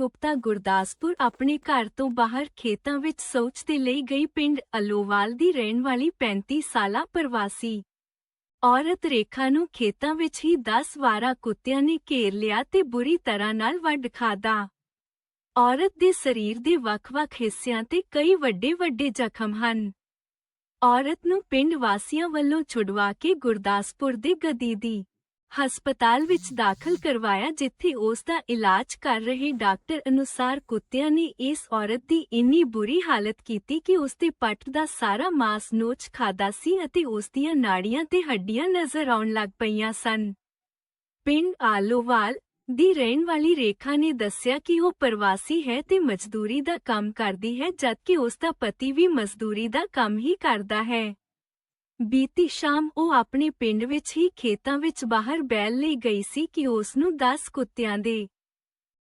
ਗੁਪਤਾ ਗੁਰਦਾਸਪੁਰ ਆਪਣੇ ਘਰ ਤੋਂ ਬਾਹਰ ਖੇਤਾਂ ਵਿੱਚ ਸ਼ੌਚ ਦੇ ਲਈ ਗਈ ਪਿੰਡ ਅਲੋਵਾਲ ਦੀ ਰਹਿਣ ਵਾਲੀ 35 ਸਾਲਾ ਪ੍ਰਵਾਸੀ। ਔਰਤ ਰੇਖਾ ਨੂੰ ਖੇਤਾਂ ਵਿੱਚ ਹੀ 10 ਵਾਰਾ ਕੁੱਤਿਆਂ ਨੇ ਘੇਰ ਲਿਆ ਤੇ ਬੁਰੀ ਤਰ੍ਹਾਂ ਨਾਲ ਵੱਢ ਖਾਦਾ ਔਰਤ ਦੇ ਸਰੀਰ ਦੇ ਵੱਖ-ਵੱਖ ਹਿੱਸਿਆਂ ਤੇ ਕਈ ਵੱਡੇ-ਵੱਡੇ ਜ਼ਖਮ ਹਨ। ਔਰਤ ਨੂੰ ਪਿੰਡ ਵਾਸੀਆਂ ਵੱਲੋਂ ਛੁਡਵਾ ਕੇ ਗੁਰਦਾਸਪੁਰ ਦੇ ਗਦੀਦੀ ਹਸਪਤਾਲ ਵਿੱਚ ਦਾਖਲ ਕਰਵਾਇਆ, ਜਿੱਥੇ ਉਸ ਦਾ ਇਲਾਜ ਕਰ ਰਹੇ ਡਾਕਟਰ ਅਨੁਸਾਰ ਕੁੱਤਿਆਂ ਨੇ ਇਸ ਔਰਤ ਦੀ ਇੰਨੀ ਬੁਰੀ ਹਾਲਤ ਕੀਤੀ ਕਿ ਉਸ ਦੇ ਪੱਟ ਦਾ ਸਾਰਾ ਮਾਸ ਨੋਚ ਖਾਦਾ ਸੀ ਅਤੇ ਉਸ ਦੀਆਂ ਨਾੜੀਆਂ ਤੇ ਹੱਡੀਆਂ ਨਜ਼ਰ ਆਉਣ ਲੱਗ ਪਈਆਂ ਸਨ। ਪਿੰਡ ਆਲੋਵਾਲ ਦੀ ਰਹਿਣ ਵਾਲੀ ਰੇਖਾ ਨੇ ਦੱਸਿਆ ਕਿ ਉਹ ਪ੍ਰਵਾਸੀ ਹੈ ਤੇ ਮਜ਼ਦੂਰੀ ਦਾ ਕੰਮ ਕਰਦੀ ਹੈ, ਜਦਕਿ ਉਸ ਦਾ ਪਤੀ ਵੀ ਮਜ਼ਦੂਰੀ ਦਾ ਕੰਮ ਹੀ ਕਰਦਾ ਹੈ। ਬੀਤੀ ਸ਼ਾਮ ਉਹ ਆਪਣੇ ਪਿੰਡ ਵਿੱਚ ਹੀ ਖੇਤਾਂ ਵਿੱਚ ਬਾਹਰ ਬੈਲ ਲਈ ਗਈ ਸੀ ਕਿ ਉਸ ਨੂੰ 10 ਕੁੱਤਿਆਂ ਦੇ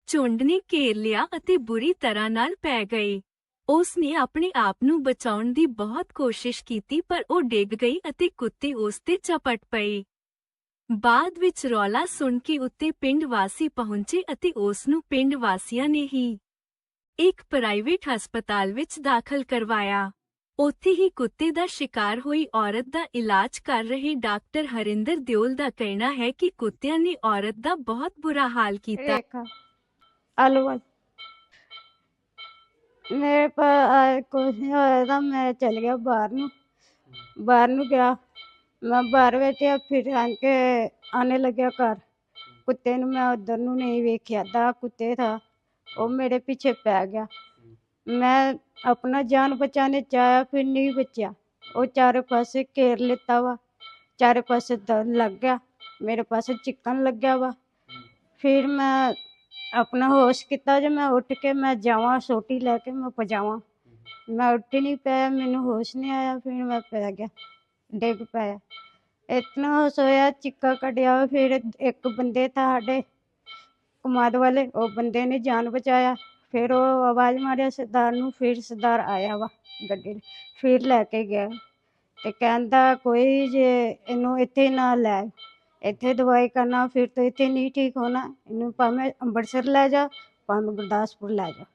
ਝੁੰਡ ਨੇ ਘੇਰ ਲਿਆ ਅਤੇ ਬੁਰੀ ਤਰ੍ਹਾਂ ਨਾਲ ਪੈ ਗਏ। ਉਸ ਨੇ ਆਪਣੇ ਆਪ ਨੂੰ ਬਚਾਉਣ ਦੀ ਬਹੁਤ ਕੋਸ਼ਿਸ਼ ਕੀਤੀ, ਪਰ ਉਹ ਡਿੱਗ ਗਈ ਅਤੇ ਕੁੱਤੇ ਉਸ ਤੇ ਚਪਟ ਪਏ। ਬਾਅਦ ਵਿੱਚ ਰੌਲਾ ਸੁਣ ਕੇ ਉੱਤੇ ਪਿੰਡ ਵਾਸੀ ਪਹੁੰਚੇ ਅਤੇ ਉਸ ਨੂੰ ਪਿੰਡ ਵਾਸੀਆਂ ਨੇ ਹੀ ਇੱਕ ਪ੍ਰਾਈਵੇਟ ਹਸਪਤਾਲ ਵਿੱਚ ਦਾਖਲ ਕਰਵਾਇਆ। ਉੱਥੇ ਹੀ ਕੁੱਤੇ ਦਾ ਸ਼ਿਕਾਰ ਹੋਈ ਔਰਤ ਦਾ ਇਲਾਜ ਕਰ ਰਹੇ ਡਾਕਟਰ ਹਰਿੰਦਰ ਦਿਓਲ ਦਾ ਕਹਿਣਾ ਹੈ ਕਿ ਕੁੱਤਿਆਂ ਨੇ ਔਰਤ ਦਾ ਬਹੁਤ ਬੁਰਾ ਹਾਲ ਕੀਤਾ। ਰੇਖਾ ਆਲੂ ਵਾਲ ਮੇਰੇ ਪਾ ਕੁਝ ਨਹੀਂ ਹੋਇਆ ਤਾਂ ਮੈਂ ਚਲ ਗਿਆ ਬਾਹਰ ਨੂੰ। ਬਾਹਰ ਨੂੰ ਗਿਆ। ਮੈਂ ਬਾਹਰ ਬੈਠਿਆ ਫਿਰ ਆਣ ਕੇ ਆਨੇ ਲੱਗਿਆ ਘਰ। ਕੁੱਤੇ ਨੂੰ ਮੈਂ ਉਧਰ ਨੂੰ ਨਹੀਂ ਵੇਖਿਆ। ਦਾ ਕੁੱਤੇ ਥਾ, ਉਹ ਮੇਰੇ ਪਿੱਛੇ ਪੈ ਗਿਆ। ਮੈਂ ਆਪਣਾ ਜਾਨ ਬਚਾਣੇ ਚਾਹਿਆ ਫਿਰ ਨਹੀਂ ਬਚਿਆ। ਉਹ ਚਾਰੇ ਪਾਸੇ ਘੇਰ ਲਿੱਤਾ ਵਾ। ਚਾਰੇ ਪਾਸੇ ਦਰਦ ਲੱਗ ਗਿਆ। ਮੇਰੇ ਪਾਸੇ ਚਿਕਨ ਲੱਗਿਆ ਵਾ। ਫਿਰ ਮੈਂ ਆਪਣਾ ਹੋਸ਼ ਕੀਤਾ ਜੇ ਮੈਂ ਉੱਠ ਕੇ ਮੈਂ ਜਾਵਾਂ, ਸੋਟੀ ਲੈ ਕੇ ਮੈਂ ਪਜਾਵਾਂ। ਮੈਂ ਉੱਠ ਹੀ ਨਹੀਂ ਪਾਇਆ, ਮੈਨੂੰ ਹੋਸ਼ ਨਹੀਂ ਆਇਆ, ਫਿਰ ਮੈਂ ਪੈ ਗਿਆ। ਡਿੱਗ ਪਿਆ। ਇਤਨਾ ਹੋਸ਼ ਹੋਇਆ, ਚਿੱਕਾ ਕੱਢਿਆ ਫਿਰ ਇੱਕ ਬੰਦੇ ਤਾਂ ਸਾਡੇ ਕਮਾਦ ਵਾਲੇ, ਉਹ ਬੰਦੇ ਨੇ ਜਾਨ ਬਚਾਇਆ। ਫਿਰ ਉਹ ਆਵਾਜ਼ ਮਾਰਿਆ ਸਰਦਾਰ ਨੂੰ ਫਿਰ ਸਰਦਾਰ ਆਇਆ ਵਾ ਗੱਡੀ ਫਿਰ ਲੈ ਕੇ ਗਿਆ ਤੇ ਕਹਿੰਦਾ ਕੋਈ ਜੇ ਇਹਨੂੰ ਇੱਥੇ ਨਾ ਲੈ ਇੱਥੇ ਦਵਾਈ ਕਰਨਾ ਫਿਰ ਤੋਂ ਇੱਥੇ ਨਹੀਂ ਠੀਕ ਹੋਣਾ ਇਹਨੂੰ ਭਾਵੇਂ ਅੰਮ੍ਰਿਤਸਰ ਲੈ ਜਾ ਭਾਵੇਂ ਗੁਰਦਾਸਪੁਰ ਲੈ ਜਾ।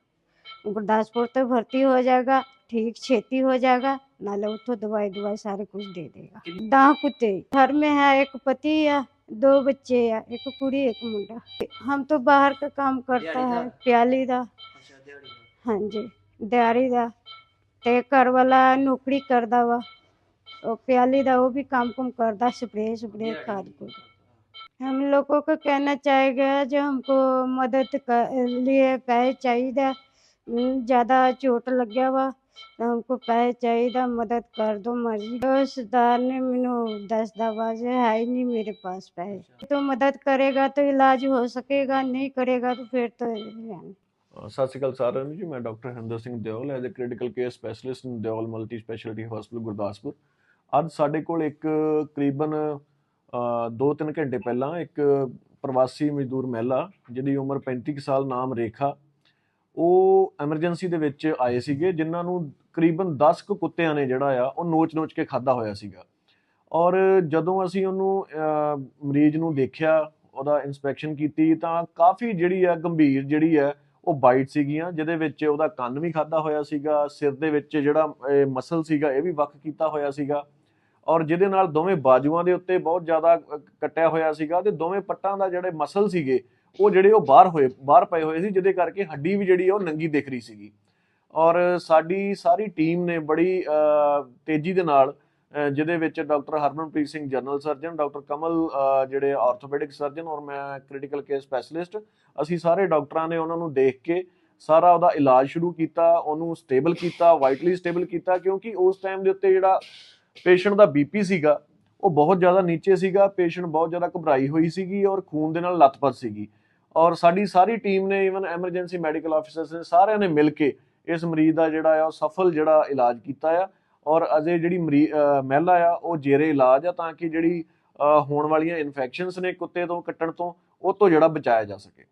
ਗੁਰਦਾਸਪੁਰ ਤੋਂ ਭਰਤੀ ਹੋ ਜਾਏਗਾ ਠੀਕ ਛੇਤੀ ਹੋ ਜਾਏਗਾ नाले ਉੱਥੋਂ ਦਵਾਈ ਦਵਾਈ ਸਾਰੇ कुछ ਦੇ ਦੇਗਾ। दाह कुत्ते घर में है एक पति है दो बच्चे है ਇੱਕ कुड़ी एक मुंडा हम तो बाहर का काम करता है प्याली का हाँ जी दिहाड़ी दा ते घर वाला नौकरी करदा वा ਉਹ प्याली दा वो भी काम कुम करदा स्प्रे स्प्रे खाद खुद हम लोगों को कहना चाहेगा जो हमको मदद कर लिए पैसे चाहिए ज़्यादा चोट लग गया वा ਤਾਂ हमको ਪੈਸੇ ਚਾਹੀਦਾ ਮਦਦ ਕਰ ਦੋ ਮਰਜ਼ੀ ਉਹ ਸਰਦਾਰ ਨੇ ਮੈਨੂੰ ਦੱਸਦਾ ਵਾ ਜੇ ਹੈ ਹੀ ਨਹੀਂ ਮੇਰੇ ਪਾਸ ਪੈਸੇ तो मदद करेगा तो इलाज हो सकेगा नहीं करेगा तो फिर तो रहना ਅ, ਸਤਿ ਸ਼੍ਰੀ ਅਕਾਲ ਸਾਰਿਆਂ ਨੂੰ ਜੀ, ਮੈਂ doctor Harinder Singh Deol as a critical care specialist in Deol multi speciality hospital Gurdaspur. ਅੱਜ ਸਾਡੇ ਕੋਲ ਇੱਕ ਕਰੀਬਨ 2-3 ਘੰਟੇ ਪਹਿਲਾਂ ਇੱਕ ਪ੍ਰਵਾਸੀ ਮਜ਼ਦੂਰ ਮਹਿਲਾ, ਜਿਹਦੀ ਉਮਰ 35 ਕੁ ਸਾਲ ਨਾਮ ਰੇਖਾ, ਉਹ ਐਮਰਜੈਂਸੀ ਦੇ ਵਿੱਚ ਆਏ ਸੀਗੇ, ਜਿਨ੍ਹਾਂ ਨੂੰ ਕਰੀਬਨ 10 ਕੁ ਕੁੱਤਿਆਂ ਨੇ ਜਿਹੜਾ ਆ, ਉਹ ਨੋਚ-ਨੋਚ ਕੇ ਖਾਦਾ ਹੋਇਆ ਸੀਗਾ। ਔਰ ਜਦੋਂ ਅਸੀਂ ਉਹਨੂੰ ਮਰੀਜ਼ ਨੂੰ ਦੇਖਿਆ, ਉਹਦਾ ਇਨਸਪੈਕਸ਼ਨ ਕੀਤੀ, ਤਾਂ ਕਾਫੀ ਜਿਹੜੀ ਆ ਗੰਭੀਰ ਜਿਹੜੀ ਆ ਉਹ ਬਾਈਟ ਸੀਗੀਆਂ, ਜਿਹਦੇ ਵਿੱਚ ਉਹਦਾ ਕੰਨ ਵੀ ਖਾਦਾ ਹੋਇਆ ਸੀਗਾ, ਸਿਰ ਦੇ ਵਿੱਚ ਜਿਹੜਾ ਮਸਲ ਸੀਗਾ, ਇਹ ਵੀ ਵੱਖ ਕੀਤਾ ਹੋਇਆ ਸੀਗਾ। ਔਰ ਜਿਹਦੇ ਨਾਲ ਦੋਵੇਂ ਬਾਜੂਆਂ ਦੇ ਉੱਤੇ ਬਹੁਤ ਜ਼ਿਆਦਾ ਕੱਟਿਆ ਹੋਇਆ ਸੀਗਾ ਤੇ ਦੋਵੇਂ ਪੱਟਾਂ ਦਾ ਜਿਹੜੇ ਮਸਲ ਸੀਗੇ, ਉਹ ਜਿਹੜੇ ਉਹ ਬਾਹਰ ਹੋਏ, ਬਾਹਰ ਪਏ ਹੋਏ ਸੀ, ਜਿਹਦੇ ਕਰਕੇ ਹੱਡੀ ਵੀ ਜਿਹੜੀ ਉਹ ਨੰਗੀ ਦਿਖ ਰਹੀ ਸੀਗੀ। ਔਰ ਸਾਡੀ ਸਾਰੀ ਟੀਮ ਨੇ ਬੜੀ ਤੇਜ਼ੀ ਦੇ ਨਾਲ ਜਿਹਦੇ ਵਿੱਚ doctor Harmanpreet Singh general surgeon, doctor Kamal ਜਿਹੜੇ ਆਰਥੋਪੈਡਿਕ ਸਰਜਨ ਔਰ ਮੈਂ ਕ੍ਰਿਟੀਕਲ ਕੇਅਰ ਸਪੈਸ਼ਲਿਸਟ ਅਸੀਂ ਸਾਰੇ ਡਾਕਟਰਾਂ ਨੇ ਉਹਨਾਂ ਨੂੰ ਦੇਖ ਕੇ ਸਾਰਾ ਉਹਦਾ ਇਲਾਜ ਸ਼ੁਰੂ ਕੀਤਾ, ਉਹਨੂੰ ਸਟੇਬਲ ਕੀਤਾ ਵਾਈਟਲੀ ਸਟੇਬਲ ਕੀਤਾ, ਕਿਉਂਕਿ ਉਸ ਟਾਈਮ ਦੇ ਉੱਤੇ ਜਿਹੜਾ ਪੇਸ਼ੈਂਟ ਦਾ ਬੀਪੀ ਸੀਗਾ, ਉਹ ਬਹੁਤ ਜ਼ਿਆਦਾ ਨੀਚੇ ਸੀਗਾ ਪੇਸ਼ੈਂਟ ਬਹੁਤ ਜ਼ਿਆਦਾ ਘਬਰਾਈ ਹੋਈ ਸੀਗੀ ਔਰ ਖੂਨ ਦੇ ਨਾਲ ਲੱਥਪੱਥ ਸੀਗੀ। ਔਰ ਸਾਡੀ ਸਾਰੀ ਟੀਮ ਨੇ ਇਵਨ ਐਮਰਜੈਂਸੀ ਮੈਡੀਕਲ ਆਫੀਸਰਸ ਨੇ ਸਾਰਿਆਂ ਨੇ ਮਿਲ ਕੇ ਇਸ ਮਰੀਜ਼ ਦਾ ਜਿਹੜਾ ਆ, ਉਹ ਸਫਲ ਜਿਹੜਾ ਇਲਾਜ ਕੀਤਾ ਆ। ਔਰ ਅਜੇ ਜਿਹੜੀ ਮਰੀ- ਮਹਿਲਾ ਆ, ਉਹ ਜੇਰੇ ਇਲਾਜ ਆ ਤਾਂ ਕਿ ਜਿਹੜੀ ਹੋਣ ਵਾਲੀਆਂ ਇਨਫੈਕਸ਼ਨਸ ਨੇ ਕੁੱਤੇ ਤੋਂ, ਕੱਟਣ ਤੋਂ, ਉਹ ਤੋਂ ਜਿਹੜਾ ਬਚਾਇਆ ਜਾ ਸਕੇ।